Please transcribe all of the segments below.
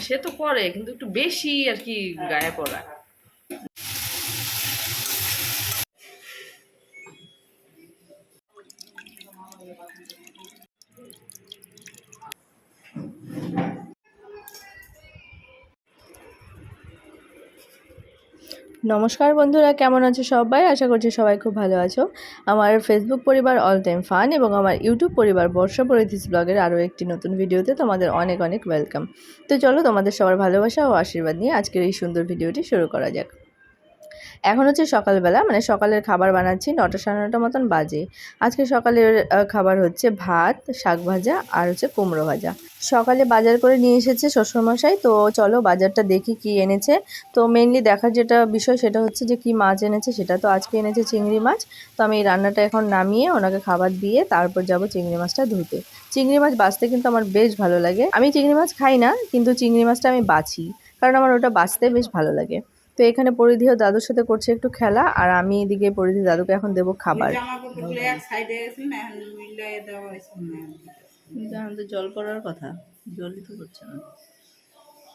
সে তো করে কিন্তু একটু বেশি আর কি গায়ে পড়া। নমস্কার বন্ধুরা, কেমন আছো সবাই? আশা করছি সবাই খুব ভালো আছো। আমার ফেসবুক পরিবার অল টাইম ফান এবং আমার ইউটিউব পরিবার বর্ষা পরিধিস ব্লগের আরও একটি নতুন ভিডিওতে তোমাদের অনেক অনেক ওয়েলকাম তো চলো তোমাদের সবার ভালোবাসা ও আশীর্বাদ নিয়ে আজকের এই সুন্দর ভিডিওটি শুরু করা যাক। এখন হচ্ছে সকালবেলা মানে সকালের খাবার বানাচ্ছি নটা সাড়ে নটা মতন বাজে। আজকে সকালের খাবার হচ্ছে ভাত, শাক ভাজা আর হচ্ছে কুমড়ো ভাজা। সকালে বাজার করে নিয়ে এসেছে শ্বশুরমশাই, তো চলো বাজারটা দেখি কি এনেছে। তো মেনলি দেখার যেটা বিষয় সেটা হচ্ছে যে কি মাছ এনেছে সেটা তো আজকে এনেছে চিংড়ি মাছ। তো আমি এই রান্নাটা এখন নামিয়ে ওনাকে খাবার দিয়ে তারপর যাব চিংড়ি মাছটা ধুতে। চিংড়ি মাছ বাছতে কিন্তু আমার বেশ ভালো লাগে। আমি চিংড়ি মাছ খাই না, কিন্তু চিংড়ি মাছটা আমি বাছি, কারণ আমার ওটা বাছতে বেশ ভালো লাগে। তো এখানে পরিধি ও দাদুর সাথে করছে একটু খেলা আর আমি এদিকে পরিধি দাদুকে এখন দেবো খাবার। জল করার কথা জলই তো করছে না।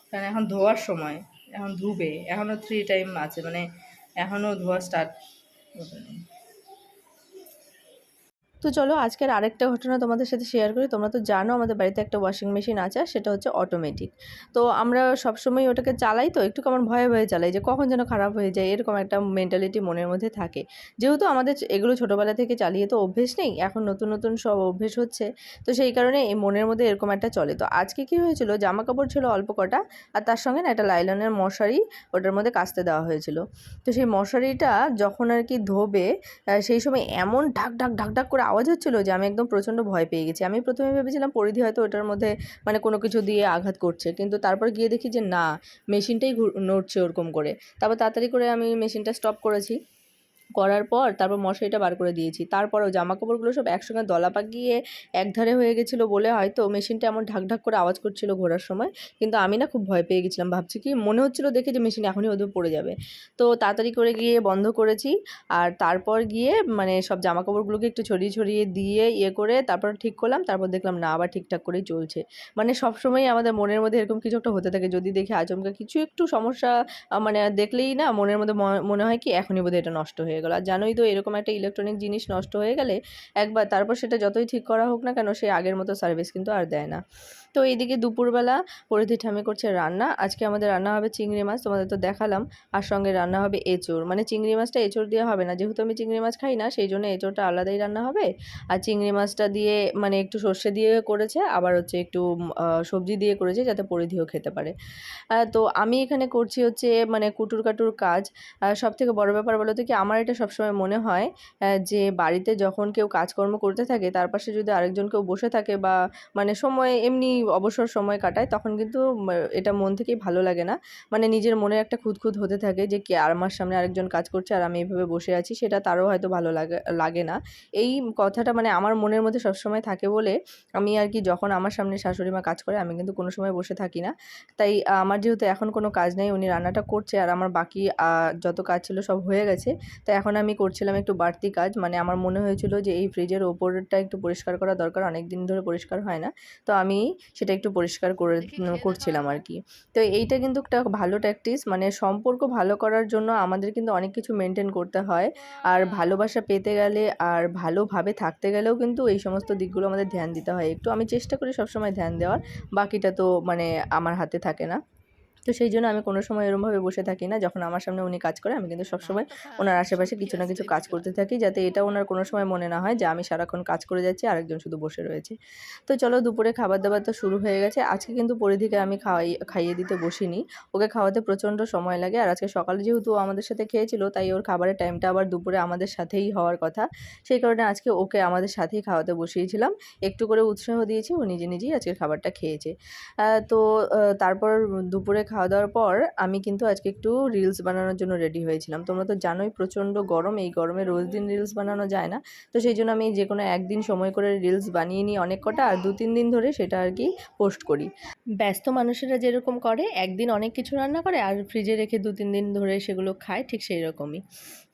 কারণ এখন ধোয়ার সময় এখন ধুবে এখনও থ্রি টাইম আছে মানে এখনও ধোয়া স্টার্ট তো চলো, আজকের আরেকটা ঘটনা তোমাদের সাথে শেয়ার করি। তোমরা তো জানো, আমাদের বাড়িতে একটা ওয়াশিং মেশিন আছে সেটা হচ্ছে অটোমেটিক তো আমরা সবসময় ওটাকে চালাই তো, একটু কেমন ভয়ে ভয়ে চালাই যে কখন যেন খারাপ হয়ে যায়, এরকম একটা মেন্টালিটি মনের মধ্যে থাকে। যেহেতু আমাদের এগুলো ছোটোবেলা থেকে চালিয়ে তো অভ্যেস নেই, এখন নতুন নতুন সব অভ্যেস হচ্ছে, তো সেই কারণে এই মনের মধ্যে এরকম একটা চলে। তো আজকে কি হয়েছিল জামা কাপড় ছিল অল্প কটা, আর তার সঙ্গে না একটা লাইলনের মশারি ওটার মধ্যে কাচতে দেওয়া হয়েছিল। তো সেই মশারিটা যখন আর কি ধোবে সেই সময় এমন ঢাক ঢাক ঢাক ঢাক করে আওয়াজ হচ্ছিল যে আমি একদম প্রচণ্ড ভয় পেয়ে গেছি। আমি প্রথমে ভেবেছিলাম পরিধি হয়তো ওটার মধ্যে মানে কোনো কিছু দিয়ে আঘাত করছে। কিন্তু তারপর গিয়ে দেখি যে না, মেশিনটাই ঘুর- নড়ছে ওরকম করে। তারপর তাড়াতাড়ি করে আমি মেশিনটা স্টপ করেছি। করার পর তারপর মশারিটা বার করে দিয়েছি। তারপরেও জামা কাপড়গুলো সব একসঙ্গে দলা পাকিয়ে একধারে হয়ে গেছিল বলে হয়তো মেশিনটা এমন ঢাক ঢাক করে আওয়াজ করছিল ঘোরার সময়। কিন্তু আমি না খুব ভয় পেয়ে গেছিলাম, ভাবছি কি মনে হচ্ছিল দেখে যে মেশিন এখনই ওদের পড়ে যাবে। তো তাড়াতাড়ি করে গিয়ে বন্ধ করেছি আর তারপর গিয়ে মানে সব জামা কাপড়গুলোকে একটু ছড়িয়ে ছড়িয়ে দিয়ে ইয়ে করে তারপর ঠিক করলাম, তারপর দেখলাম না, আবার ঠিকঠাক করেই চলছে। মানে সবসময় আমাদের মনের মধ্যে এরকম কিছু একটা হতে থাকে, যদি দেখি আচমকা কিছু একটু সমস্যা মানে দেখলেই না মনের মধ্যে মনে হয় কি এখনই বোধহয় এটা নষ্ট হয়ে গেল। আর জানোই তো এরকম একটা ইলেকট্রনিক জিনিস নষ্ট হয়ে গেলে একবার তারপর সেটা যতই ঠিক করা হোক না কেন, সে আগের মতো সার্ভিস কিন্তু আর দেয় না। তো এইদিকে দুপুরবেলা পরিধি ঠামে করছে রান্না। আজকে আমাদের রান্না হবে চিংড়ি মাছ, তোমাদের তো দেখালাম। আর সঙ্গে রান্না হবে এঁচোড়। মানে চিংড়ি মাছটা এঁচোড় দিয়ে হবে না। যেহেতু আমি চিংড়ি মাছ খাই না, সেই জন্য এঁচোড়টা আলাদাই রান্না হবে। আর চিংড়ি মাছটা দিয়ে মানে একটু সর্ষে দিয়ে করেছে, আবার হচ্ছে একটু সবজি দিয়ে করেছে যাতে পরিধিও খেতে পারে। তো আমি এখানে করছি হচ্ছে মানে কুটুর কাটুর কাজ। সব থেকে বড় ব্যাপার বলো তো কি, আমার এটা সবসময় মনে হয় যে বাড়িতে যখন কেউ কাজকর্ম করতে থাকে, তার পাশে যদি আরেকজন কেউ বসে থাকে বা মানে সময় এমনি অবসর সময় কাটায়, তখন কিন্তু এটা মন থেকেই ভালো লাগে না। মানে নিজের মনে একটা খুঁতখুত হতে থাকে যে, কে আর আমার সামনে আরেকজন কাজ করছে আর আমি এইভাবে বসে আছি, সেটা তারও হয়তো ভালো লাগে লাগে না। এই কথাটা মানে আমার মনের মধ্যে সবসময় থাকে বলে আমি আর কি যখন আমার সামনে শাশুড়ি মা কাজ করে, আমি কিন্তু কোনো সময় বসে থাকি না। তাই আমার যেহেতু এখন কোনো কাজ নেই, উনি রান্নাটা করছে আর আমার বাকি যত কাজ ছিল সব হয়ে গেছে তো এখন আমি করছিলাম একটু বাড়তি কাজ। মানে আমার মনে হয়েছিল যে এই ফ্রিজের ওপরটা একটু পরিষ্কার করা দরকার। অনেক দিন ধরে পরিষ্কার হয় না। তো আমি সেটা একটু পরিষ্কার করে করছিলাম আর কি তো এইটা কিন্তু একটা ভালো ট্যাকটিস মানে সম্পর্ক ভালো করার জন্য আমাদের কিন্তু অনেক কিছু মেনটেন করতে হয়। আর ভালোবাসা পেতে গেলে আর ভালোভাবে থাকতে গেলেও কিন্তু এই সমস্ত দিকগুলো আমাদের ধ্যান দিতে হয়। একটু আমি চেষ্টা করি সবসময় ধ্যান দেওয়ার। বাকিটা তো মানে আমার হাতে থাকে না। তো সেই জন্য আমি কোনো সময় এরমভাবে বসে থাকি না। যখন আমার সামনে উনি কাজ করে আমি কিন্তু সবসময় ওনার আশেপাশে কিছু না কিছু কাজ করতে থাকি যাতে এটা ওনার কোনো সময় মনে না হয় যে আমি সারাক্ষণ কাজ করে যাচ্ছি আরেকজন শুধু বসে রয়েছে। তো চলো দুপুরে খাবার দাবার তো শুরু হয়ে গেছে। আজকে কিন্তু পরিধিকে আমি খাওয়াই খাইয়ে দিতে বসিনি। ওকে খাওয়াতে প্রচণ্ড সময় লাগে। আর আজকে সকালে যেহেতু ও আমাদের সাথে খেয়েছিল তাই ওর খাবারের টাইমটা আবার দুপুরে আমাদের সাথেই হওয়ার কথা। সেই কারণে আজকে ওকে আমাদের সাথেই খাওয়াতে বসিয়েছিলাম। একটু করে উৎসাহ দিয়েছি ও নিজে নিজেই আজকে খাবারটা খেয়েছে। তো তারপর দুপুরে খাওয়া দাওয়ার পর আমি কিন্তু আজকে একটু রিলস বানানোর জন্য রেডি হয়েছিলাম। তোমরা তো জানোই প্রচণ্ড গরম, এই গরমে রোজ দিন রিলস বানানো যায় না। তো সেই জন্য আমি যে কোনো একদিন সময় করে রিলস বানিয়ে নিই অনেক কটা আর দু তিন দিন ধরে সেটা আর কি পোস্ট করি। ব্যস্ত মানুষেরা যেরকম করে, একদিন অনেক কিছু রান্না করে আর ফ্রিজে রেখে দু তিন দিন ধরে সেগুলো খায়, ঠিক সেই রকমই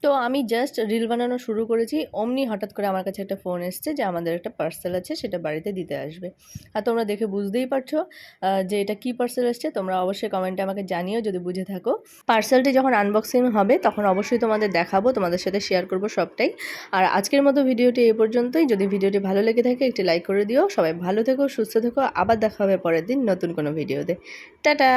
তো আমি জাস্ট রিল বানানো শুরু করেছি। অমনি হঠাৎ করে আমার কাছে একটা ফোন এসছে যে আমাদের একটা পার্সেল আছে, সেটা বাড়িতে দিতে আসবে। আর তোমরা দেখে বুঝতেই পারছ যে এটা কী পার্সেল এসছে। তোমরা অবশ্যই কমেন্টে আমাকে জানিও যদি বুঝে থাকো। পার্সেলটি যখন আনবক্সিং হবে, তখন অবশ্যই তোমাদের দেখাবো, তোমাদের সাথে শেয়ার করব সবটাই। আর আজকের মতো ভিডিওটি এই পর্যন্তই। যদি ভিডিওটি ভালো লেগে থাকে, একটি লাইক করে দিও। সবাই ভালো থেকো, সুস্থ থেকো। আবার দেখা হবে পরের দিন নতুন কোনো ভিডিওতে। টাটা!